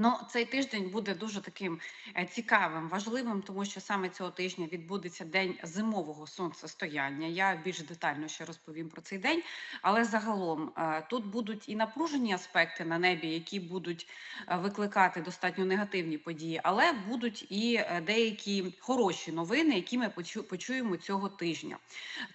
Ну, цей тиждень буде дуже таким е, цікавим, важливим, тому що саме цього тижня відбудеться день зимового сонцестояння. Я більш детально ще розповім про цей день, але загалом е, тут будуть і напружені аспекти на небі, які будуть е, викликати достатньо негативні події, але будуть і деякі хороші новини, які ми почуємо цього тижня.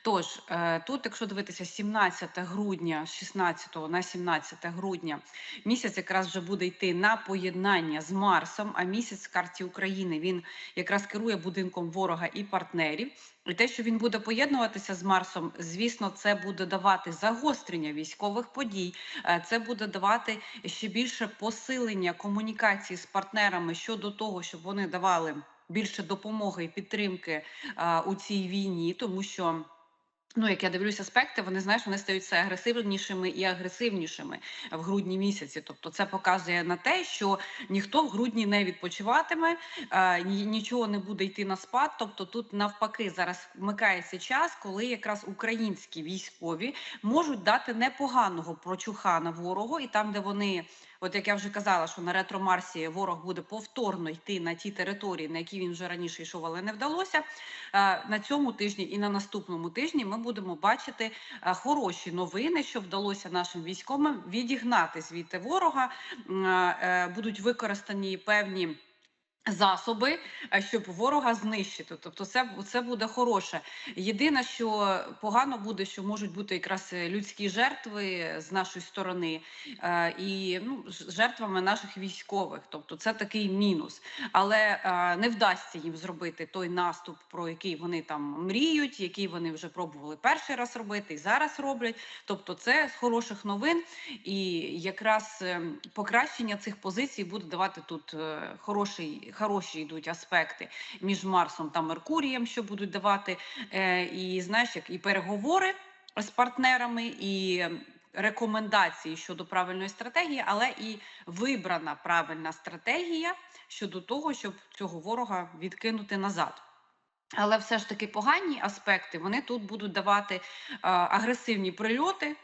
Тож тут, якщо дивитися 17 грудня, 16 на 17 грудня, місяць якраз вже буде йти на поєднання з Марсом. А місяць в карті України він якраз керує будинком ворога і партнерів. І те, що він буде поєднуватися з Марсом, звісно, це буде давати загострення військових подій. Е, Це буде давати ще більше посилення комунікації з партнерами щодо того, щоб вони давали більше допомоги і підтримки е, у цій війні, тому що. Ну, як я дивлюся аспекти, вони знаєш, вони стають все агресивнішими і агресивнішими в грудні місяці. Тобто, це показує на те, що ніхто в грудні не відпочиватиме, е, нічого не буде йти на спад. Тобто, тут навпаки зараз вмикається час, коли якраз українські військові можуть дати непоганого прочухана ворогу, і там, де вони. От як я вже казала, що на ретро Марсі ворог буде повторно йти на ті території, на які він вже раніше йшов, але не вдалося. Е, На цьому тижні і на наступному тижні ми будемо бачити е, хороші новини, що вдалося нашим військовим відігнати звідти ворога. Е, Будуть використані певні. Засоби, е, щоб ворога знищити, тобто це, це буде хороше. Єдине, що погано буде, що можуть бути якраз е, людські жертви з нашої сторони, е, і ну, жертвами наших військових. Тобто це такий мінус. Але е, не вдасться їм зробити той наступ, про який вони там мріють, який вони вже пробували перший раз робити і зараз роблять. Тобто, це з хороших новин, і якраз е, покращення цих позицій буде давати тут е, хороший, хороші йдуть аспекти між Марсом та Меркурієм, що будуть давати, е, і знаєш, як і переговори з партнерами, і рекомендації щодо правильної стратегії, але і вибрана правильна стратегія щодо того, щоб цього ворога відкинути назад. Але все ж таки погані аспекти вони тут будуть давати е, агресивні прильоти.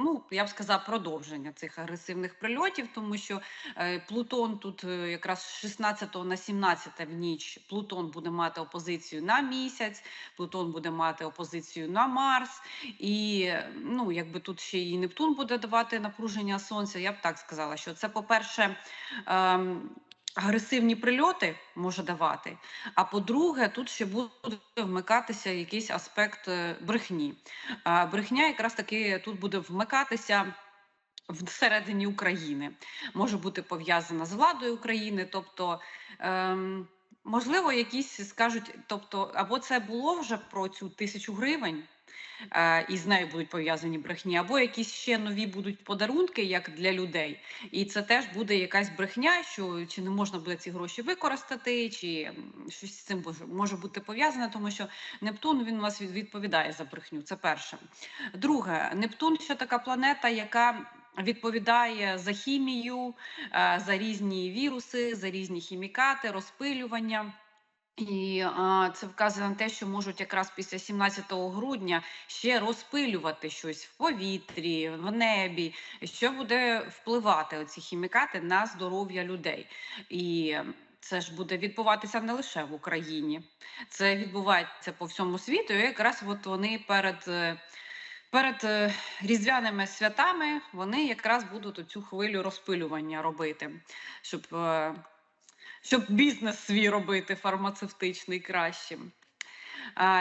Ну, я б сказав, продовження цих агресивних прильотів, тому що е, Плутон тут е, якраз з 16 на 17 в ніч Плутон буде мати опозицію на місяць, Плутон буде мати опозицію на Марс, і е, ну, якби тут ще і Нептун буде давати напруження сонця. Я б так сказала, що це, по-перше, ем, агресивні прильоти може давати. А по-друге, тут ще буде вмикатися якийсь аспект е, брехні. Брехня якраз таки тут буде вмикатися. Всередині України може бути пов'язана з владою України, тобто ем, можливо, якісь скажуть, тобто, або це було вже про цю тисячу гривень, і з нею будуть пов'язані брехні, або якісь ще нові будуть подарунки, як для людей, і це теж буде якась брехня, що чи не можна буде ці гроші використати, чи щось з цим може, може бути пов'язане, тому що Нептун він у нас відповідає за брехню. Це перше. Друге, Нептун ще така планета, яка відповідає за хімію, е, за різні віруси, за різні хімікати, розпилювання. І а, це вказує на те, що можуть якраз після 17 грудня ще розпилювати щось в повітрі, в небі, що буде впливати оці хімікати на здоров'я людей. І це ж буде відбуватися не лише в Україні, це відбувається по всьому світу. І якраз от вони перед. е, Перед е, різдвяними святами вони якраз будуть цю хвилю розпилювання робити, щоб е, щоб бізнес свій робити фармацевтичний кращим.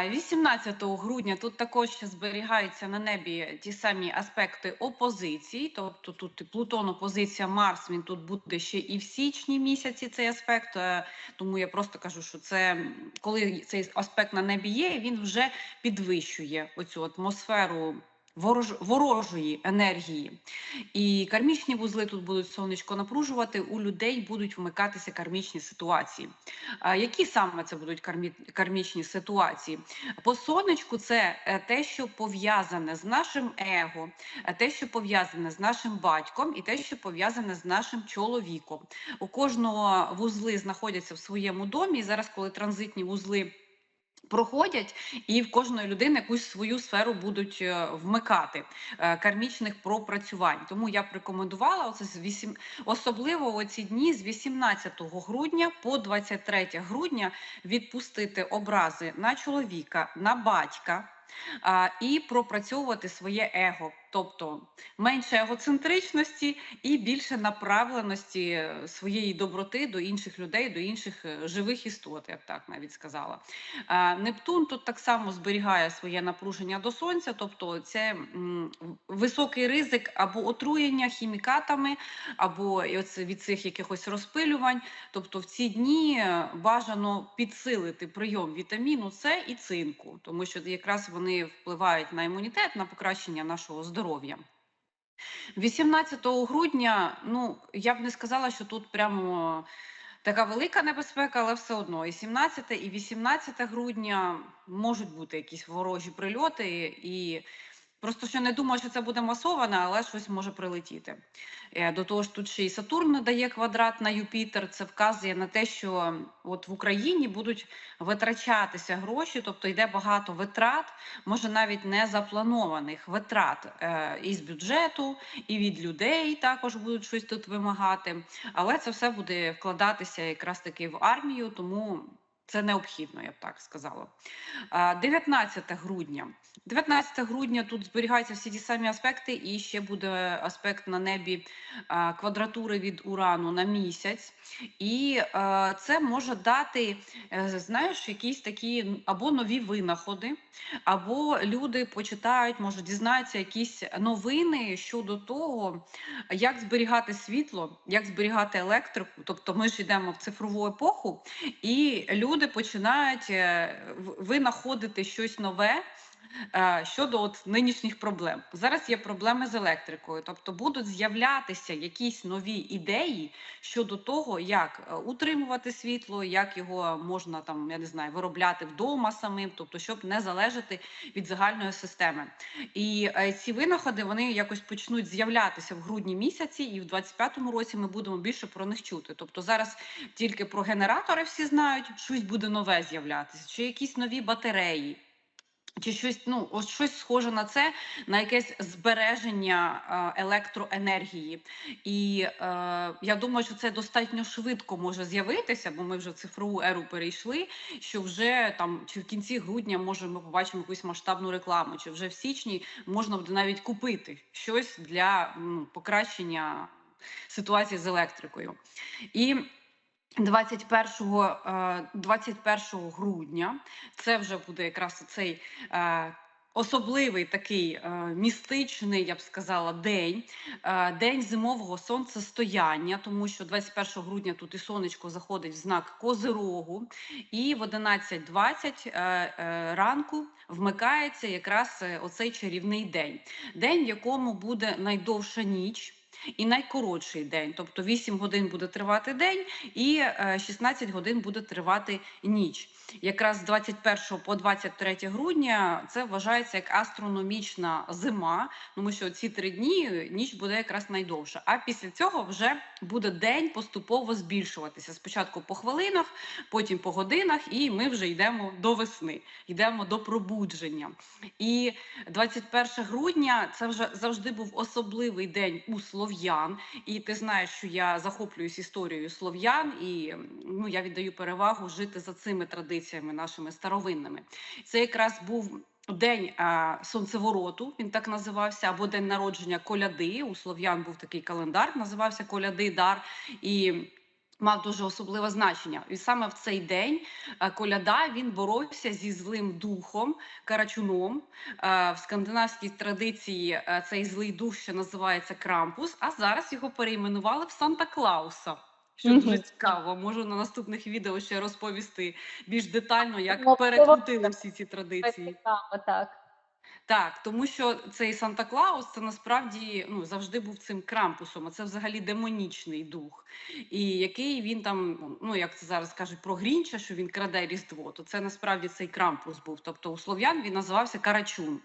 18 грудня тут також зберігаються на небі ті самі аспекти опозиції, тобто тут Плутон, опозиція Марс, він тут буде ще і в січні місяці цей аспект. е, Тому я просто кажу, що це коли цей аспект на небі є, він вже підвищує оцю атмосферу ворож, ворожої енергії. І кармічні вузли тут будуть сонечко напружувати, у людей будуть вмикатися кармічні ситуації. А які саме це будуть кармі... кармічні ситуації? По сонечку це е, те, що пов'язане з нашим его, е, те, що пов'язане з нашим батьком, і те, що пов'язане з нашим чоловіком. У кожного вузли знаходяться в своєму домі. І зараз, коли транзитні вузли Проходять і в кожної людини якусь свою сферу будуть е, вмикати е, кармічних пропрацювань. Тому я б рекомендувала оце з 8, особливо оці дні з 18 грудня по 23 грудня відпустити образи на чоловіка, на батька і пропрацьовувати своє его, тобто менше егоцентричності і більше направленості е, своєї доброти до інших людей, до інших е, живих істот, я б так навіть сказала. Нептун тут так само зберігає своє напруження до сонця, тобто це високий ризик або отруєння хімікатами, або від цих якихось розпилювань. Тобто в ці дні е, бажано підсилити прийом вітаміну С і цинку, тому що якраз вони впливають на імунітет, на покращення нашого здоров'я. 18 грудня, ну я б не сказала, що тут прямо така велика небезпека, але все одно і 17 і 18 грудня можуть бути якісь ворожі прильоти, і просто що не думаю, що це буде масоване, але щось може прилетіти. Е, До того ж, тут ще й Сатурн дає квадрат на Юпітер. Це вказує на те, що от в Україні будуть витрачатися гроші, тобто йде багато витрат, може навіть не запланованих витрат е, із бюджету, і від людей також будуть щось тут вимагати. Але це все буде вкладатися якраз таки в армію, тому це необхідно, я б так сказала. 19 грудня. 19 грудня тут зберігаються всі ті самі аспекти, і ще буде аспект на небі квадратури від урану на місяць. І це може дати, е, знаєш, якісь такі або нові винаходи, або люди почитають, може дізнаються якісь новини щодо того, як зберігати світло, як зберігати електрику. Тобто ми ж йдемо в цифрову епоху, і люди починають ви знаходите щось нове. Е, Щодо от нинішніх проблем, зараз є проблеми з електрикою, тобто будуть з'являтися якісь нові ідеї щодо того, як е, утримувати світло, як його можна там, я не знаю, виробляти вдома самим, тобто, щоб не залежати від загальної системи. І е, ці винаходи вони якось почнуть з'являтися в грудні місяці, і в 25-му році ми будемо більше про них чути. Тобто зараз тільки про генератори всі знають, щось буде нове з'являтися, чи якісь нові батареї. Чи щось, ну, ось щось схоже на це, на якесь збереження е, електроенергії. І е, я думаю, що це достатньо швидко може з'явитися, бо ми вже цифрову еру перейшли. Що вже там чи в кінці грудня може ми побачимо якусь масштабну рекламу, чи вже в січні можна буде навіть купити щось для м, покращення ситуації з електрикою. І 21, е, 21 грудня. Це вже буде якраз цей е, особливий такий е, містичний, я б сказала, день, е, день зимового сонцестояння, тому що 21 грудня тут і сонечко заходить в знак Козирогу, і в 11.20 е, е, ранку вмикається якраз е, оцей чарівний день, день, якому буде найдовша ніч. І найкоротший день, тобто 8 годин буде тривати день, і е, 16 годин буде тривати ніч. Якраз з 21 по 23 грудня це вважається як астрономічна зима, тому що ці три дні е, ніч буде якраз найдовша. А після цього вже буде день поступово збільшуватися. Спочатку по хвилинах, потім по годинах, і ми вже йдемо до весни, йдемо до пробудження. І 21 грудня це вже завжди був особливий день у слов'ян. І ти знаєш, що я захоплююсь історією слов'ян, і ну я віддаю перевагу жити за цими традиціями нашими старовинними. Це якраз був. День а, сонцевороту, він так називався, або день народження коляди. У слов'ян був такий календар, називався Коляди Дар. І мав дуже особливе значення. І саме в цей день е, коляда він боровся зі злим духом, карачуном. Е, В скандинавській традиції е, цей злий дух ще називається Крампус, а зараз його перейменували в Санта Клауса. Що дуже цікаво, можу на наступних відео ще розповісти більш детально, як Ну, перекрутили всі ці традиції. Цікаво, так. Так, тому що цей Санта Клаус це насправді ну завжди був цим крампусом. А це взагалі демонічний дух, і який він там, ну як це зараз кажуть про Грінча, що він краде різдво, то це насправді цей крампус був. Тобто у слов'ян він називався Карачун.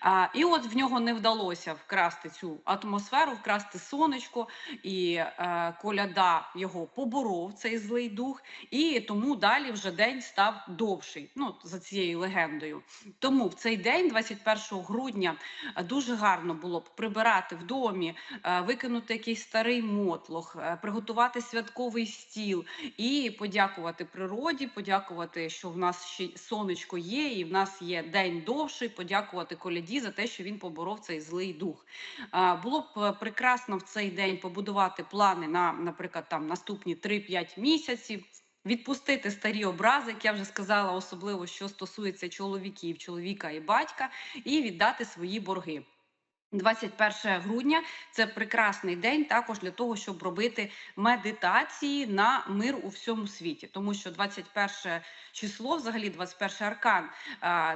А, І от в нього не вдалося вкрасти цю атмосферу, вкрасти сонечко, і е, коляда його поборов цей злий дух, і тому далі вже день став довший. Ну за цією легендою. Тому в цей день, 21 грудня, е, дуже гарно було б прибирати в домі, е, викинути якийсь старий мотлох, е, приготувати святковий стіл і подякувати природі, подякувати, що в нас ще сонечко є, і в нас є день довший. Подякувати коляді за те, що він поборов цей злий дух. Було б прекрасно в цей день побудувати плани на, наприклад, там наступні 3-5 місяців. Відпустити старі образи, як я вже сказала, особливо що стосується чоловіків, чоловіка і батька, і віддати свої борги. 21 грудня це прекрасний день також для того, щоб робити медитації на мир у всьому світі, тому що 21 число, взагалі 21 аркан,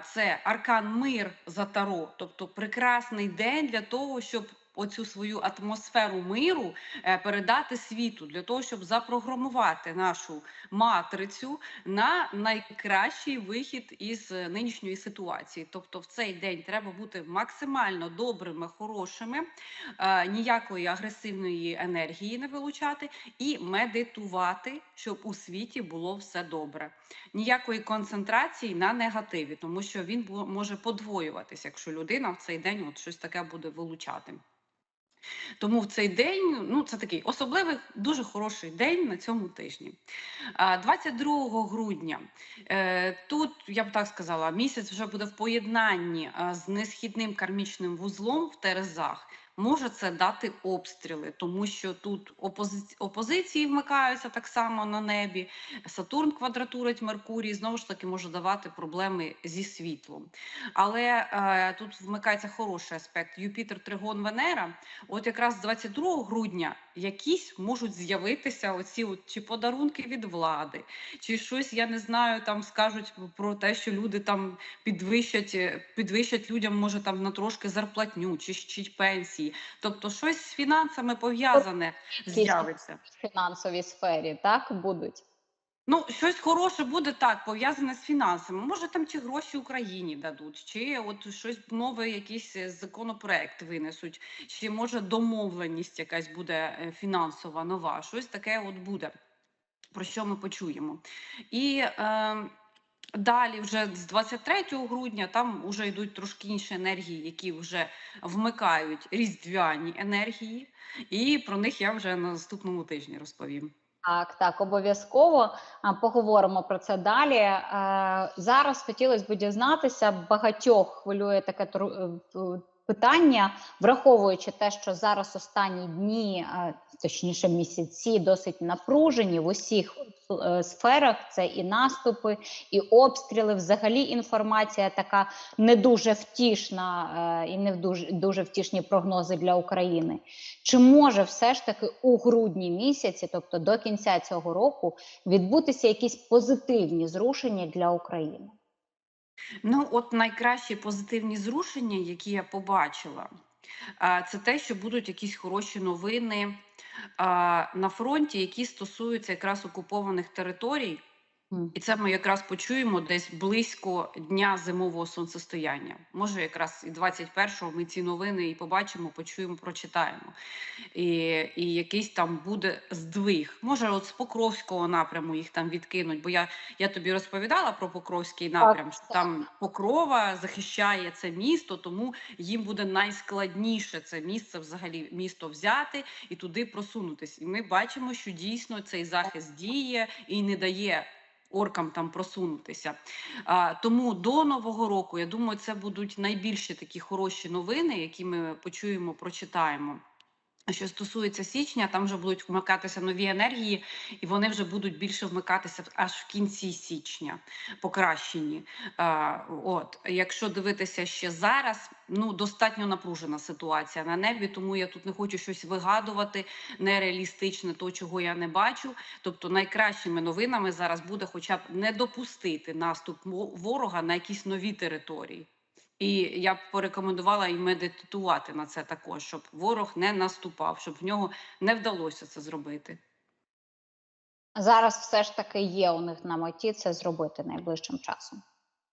це аркан мир за таро, тобто прекрасний день для того, щоб оцю свою атмосферу миру е, передати світу, для того, щоб запрограмувати нашу матрицю на найкращий вихід із е, нинішньої ситуації. Тобто, в цей день треба бути максимально добрими, хорошими, е, ніякої агресивної енергії не вилучати і медитувати, щоб у світі було все добре. Ніякої концентрації на негативі, тому що він може подвоюватися, якщо людина в цей день от щось таке буде вилучати. Тому в цей день ну це такий особливий, дуже хороший день на цьому тижні. А, 22 грудня е, тут я б так сказала, місяць вже буде в поєднанні з несхідним кармічним вузлом в Терезах. Може це дати обстріли, тому що тут опози... опозиції вмикаються так само на небі. Сатурн квадратурить Меркурій, знову ж таки може давати проблеми зі світлом. Але е, тут вмикається хороший аспект Юпітер, Тригон, Венера. От якраз 22 грудня якісь можуть з'явитися оці от, чи подарунки від влади, чи щось, я не знаю, там скажуть про те, що люди там підвищать, підвищать людям, може там на трошки зарплатню чи, чи пенсії. Тобто щось з фінансами пов'язане з'явиться. в фінансовій сфері, так будуть. Ну, щось хороше буде так, пов'язане з фінансами. Може, там чи гроші Україні дадуть, чи от щось нове, якийсь е, законопроект винесуть, чи може домовленість якась буде е, фінансова нова. Щось таке от буде, про що ми почуємо. І е, далі, вже з 23 грудня, там вже йдуть трошки інші енергії, які вже вмикають різдвяні енергії, і про них я вже на наступному тижні розповім. Так, так, обов'язково поговоримо про це далі. Е, зараз хотілося б дізнатися, багатьох хвилює таке е, питання, враховуючи те, що зараз останні дні, точніше місяці, досить напружені в усіх е, сферах. Це і наступи, і обстріли. Взагалі інформація така не дуже втішна е, і не дуже, дуже втішні прогнози для України. Чи може все ж таки у грудні місяці, тобто до кінця цього року, відбутися якісь позитивні зрушення для України? Ну, от найкращі позитивні зрушення, які я побачила, це те, що будуть якісь хороші новини на фронті, які стосуються якраз окупованих територій. І це ми якраз почуємо десь близько дня зимового сонцестояння. Може, якраз і 21-го ми ці новини і побачимо, почуємо, прочитаємо. І, і якийсь там буде здвиг. Може, от з Покровського напряму їх там відкинуть. Бо я, я тобі розповідала про Покровський напрям, що так. там Покрова захищає це місто, тому їм буде найскладніше це місце взагалі місто взяти і туди просунутись. І ми бачимо, що дійсно цей захист діє і не дає оркам там просунутися. А, тому до нового року я думаю, це будуть найбільші такі хороші новини, які ми почуємо, прочитаємо. Що стосується січня, там вже будуть вмикатися нові енергії, і вони вже будуть більше вмикатися аж в кінці січня, покращені. От, якщо дивитися ще зараз, ну достатньо напружена ситуація на небі, тому я тут не хочу щось вигадувати нереалістичне, то чого я не бачу. Тобто, найкращими новинами зараз буде, хоча б не допустити наступ ворога на якісь нові території. І я б порекомендувала і медитувати на це також, щоб ворог не наступав, щоб в нього не вдалося це зробити. Зараз все ж таки є у них на меті це зробити найближчим часом.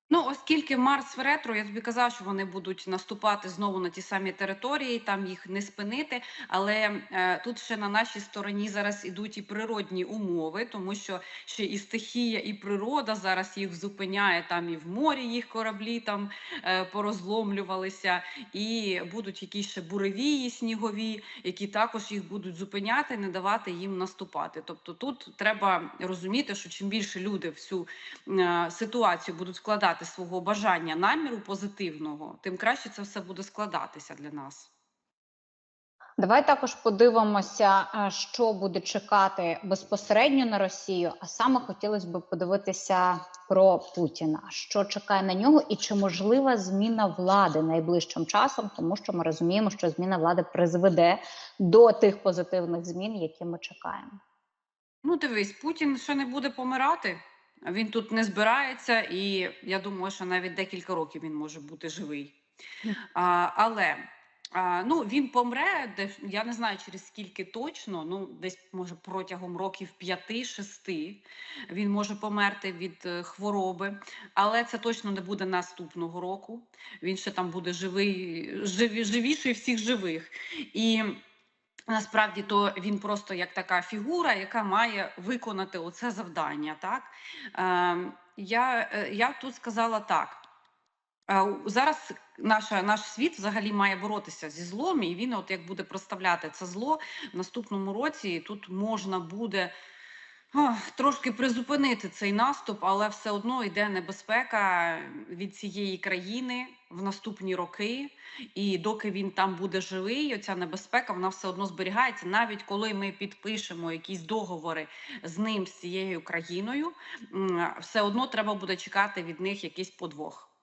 Ну, оскільки Марс в ретро, я тобі казав, що вони будуть наступати знову на ті самі території, там їх не спинити. Але е, тут ще на нашій стороні зараз ідуть і природні умови, тому що ще і стихія, і природа зараз їх зупиняє. Там і в морі їх кораблі там е, порозломлювалися, і будуть якісь ще буревії снігові, які також їх будуть зупиняти, не давати їм наступати. Тобто тут треба розуміти, що чим більше люди в цю е, ситуацію будуть вкладати свого бажання наміру позитивного, тим краще це все буде складатися для нас. Давай також подивимося, е, що буде чекати безпосередньо на Росію. А саме хотілося б подивитися про Путіна, що чекає на нього, і чи можлива зміна влади найближчим часом, тому що ми розуміємо, що зміна влади призведе до тих позитивних змін, які ми чекаємо. Ну, дивись, Путін ще не буде помирати. Він тут не збирається, і я думаю, що навіть декілька років він може бути живий. А, але а, ну, він помре, я не знаю через скільки точно, ну десь може протягом років 5-6 він може померти від е, хвороби, але це точно не буде наступного року. Він ще там буде живий, живі, живіший всіх живих. І Насправді то він просто як така фігура, яка має виконати оце завдання. Так е, я, я тут сказала так. Е, Зараз наша, наш світ взагалі має боротися зі злом, і він, от як буде проставляти це зло в наступному році, тут можна буде трошки призупинити цей наступ, але все одно йде небезпека від цієї країни в наступні роки. І доки він там буде живий, оця небезпека вона все одно зберігається. Навіть коли ми підпишемо якісь договори з ним, з цією країною, все одно треба буде чекати від них якийсь подвох.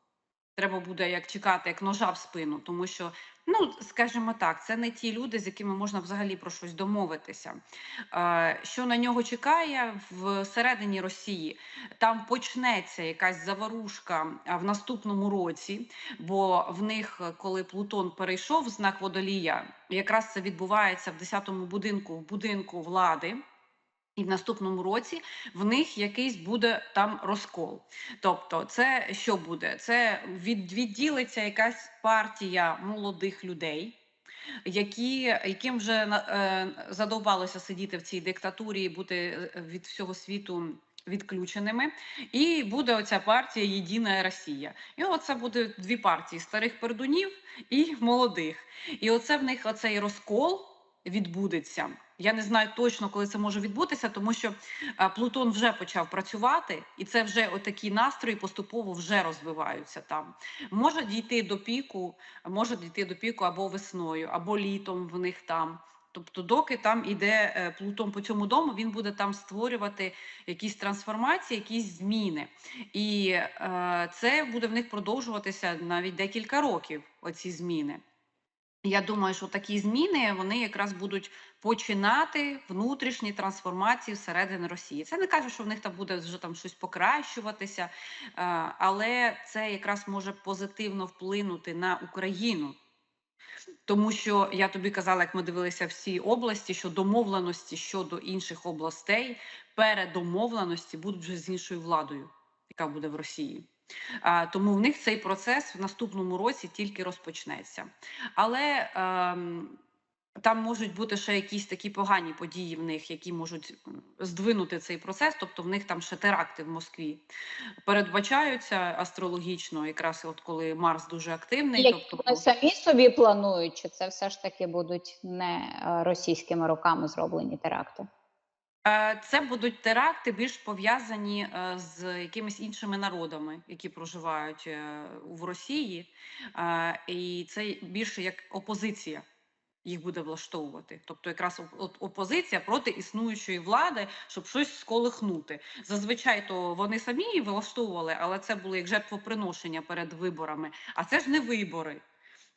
Треба буде як чекати, як ножа в спину, тому що, ну скажімо так, це не ті люди, з якими можна взагалі про щось домовитися. Що на нього чекає всередині Росії? Там почнеться якась заварушка в наступному році, бо в них, коли Плутон перейшов в знак водолія, якраз це відбувається в 10-му будинку, в будинку влади. І в наступному році в них якийсь буде там розкол. Тобто, це що буде? Це від, відділиться якась партія молодих людей, які, яким вже е, задовбалося сидіти в цій диктатурі і бути е, від всього світу відключеними. І буде оця партія Єдина Росія. І оце буде дві партії: старих пердунів і молодих. І оце в них оцей розкол відбудеться. Я не знаю точно, коли це може відбутися, тому що Плутон вже почав працювати, і це вже отакі настрої поступово вже розвиваються там. Може дійти до піку, може дійти до піку або весною, або літом в них там. Тобто, доки там іде е, Плутон по цьому дому, він буде там створювати якісь трансформації, якісь зміни. І е, це буде в них продовжуватися навіть декілька років. Оці зміни. Я думаю, що такі зміни вони якраз будуть починати внутрішні трансформації всередині Росії. Це не каже, що в них там буде вже там щось покращуватися, е, але це якраз може позитивно вплинути на Україну. Тому що я тобі казала, як ми дивилися всі області, що домовленості щодо інших областей, передомовленості будуть вже з іншою владою, яка буде в Росії. Тому в них цей процес в наступному році тільки розпочнеться. Але ем, там можуть бути ще якісь такі погані події в них, які можуть здвинути цей процес. Тобто в них там ще теракти в Москві передбачаються астрологічно, якраз от коли Марс дуже активний. Які тобто, вони самі собі планують, чи це все ж таки будуть не е, російськими руками зроблені теракти? Е, Це будуть теракти більш пов'язані е, з якимись іншими народами, які проживають е, в Росії, і це більше як опозиція. Їх буде влаштовувати, тобто якраз опозиція проти існуючої влади, щоб щось сколихнути. Зазвичай то вони самі влаштовували, але це було як жертвоприношення перед виборами. А це ж не вибори.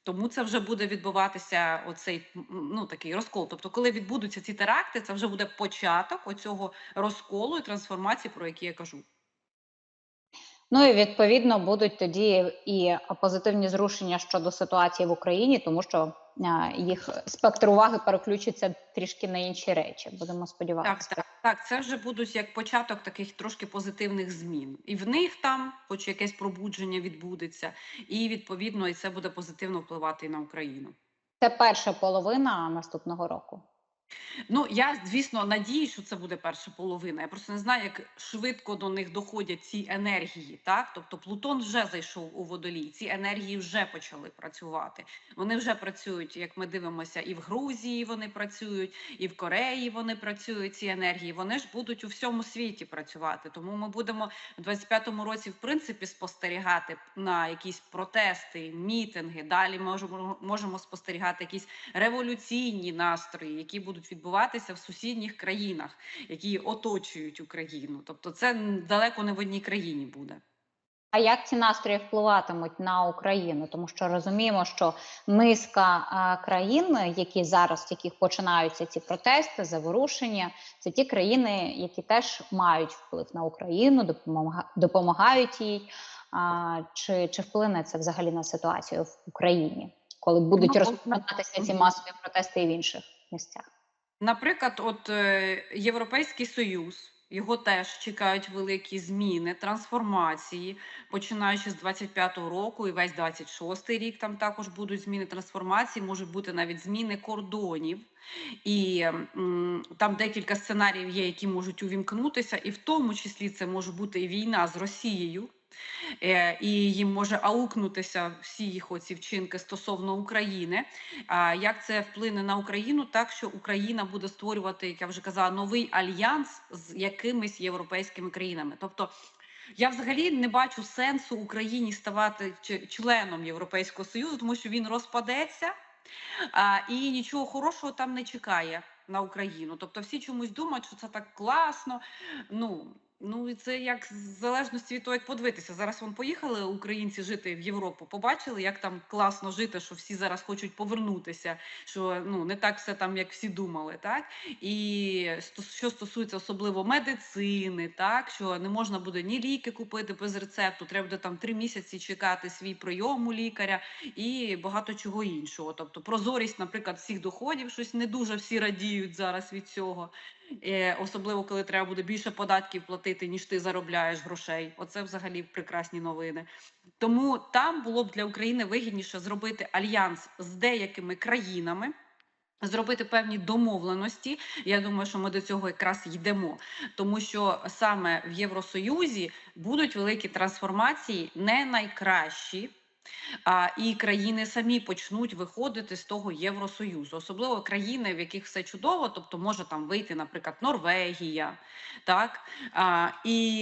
Тому це вже буде відбуватися оцей ну такий розкол. Тобто, коли відбудуться ці теракти, це вже буде початок оцього розколу і трансформації, про які я кажу. Ну і відповідно будуть тоді і позитивні зрушення щодо ситуації в Україні, тому що їх спектр уваги переключиться трішки на інші речі. Будемо Так, сподіватися. так, так, це вже будуть як початок таких трошки позитивних змін. І в них там, хоч якесь пробудження відбудеться, і відповідно і це буде позитивно впливати і на Україну. Це перша половина наступного року. Ну я звісно надію, що це буде перша половина. Я просто не знаю, як швидко до них доходять ці енергії. Так, тобто Плутон вже зайшов у водолій. Ці енергії вже почали працювати. Вони вже працюють, як ми дивимося, і в Грузії вони працюють, і в Кореї вони працюють. Ці енергії вони ж будуть у всьому світі працювати. Тому ми будемо в 25-му році, в принципі, спостерігати на якісь протести, мітинги. Далі можемо можемо спостерігати якісь революційні настрої, які будуть відбуватися в сусідніх країнах, які оточують Україну. Тобто, це далеко не в одній країні буде. А як ці настрої впливатимуть на Україну? Тому що розуміємо, що низка а, країн, які зараз в яких починаються ці протести, заворушення, це ті країни, які теж мають вплив на Україну, допомага, допомагають їй. А, чи, чи вплине це взагалі на ситуацію в Україні, коли будуть Ну, розпочинатися ці масові протести і в інших місцях? Наприклад, от е, Європейський Союз. Його теж чекають великі зміни, трансформації, починаючи з 25-го року і весь 26-й рік. Там також будуть зміни трансформації, можуть бути навіть зміни кордонів, і м, там декілька сценаріїв є, які можуть увімкнутися, і в тому числі це може бути війна з Росією. Е, і їм може аукнутися всі їх оці вчинки стосовно України. Як це вплине на Україну? Так що Україна буде створювати, як я вже казала, новий альянс з якимись європейськими країнами. Тобто я взагалі не бачу сенсу Україні ставати членом Європейського Союзу, тому що він розпадеться і нічого хорошого там не чекає на Україну. Тобто всі чомусь думають, що це так класно. Ну, ну і це як в залежності від того, як подивитися. Зараз вон поїхали українці жити в Європу, побачили, як там класно жити, що всі зараз хочуть повернутися, що ну не так все там, як всі думали, так і що стосується особливо медицини, так що не можна буде ні ліки купити без рецепту, треба буде там три місяці чекати свій прийом у лікаря і багато чого іншого. Тобто прозорість, наприклад, всіх доходів, щось не дуже всі радіють зараз від цього. Е, особливо коли треба буде більше податків платити, ніж ти заробляєш грошей. Оце взагалі прекрасні новини. Тому там було б для України вигідніше зробити альянс з деякими країнами. Зробити певні домовленості. Я думаю, що ми до цього якраз йдемо, тому що саме в Євросоюзі будуть великі трансформації, не найкращі. А, і країни самі почнуть виходити з того Євросоюзу, особливо країни, в яких все чудово, тобто може там вийти, наприклад, Норвегія, так? А, і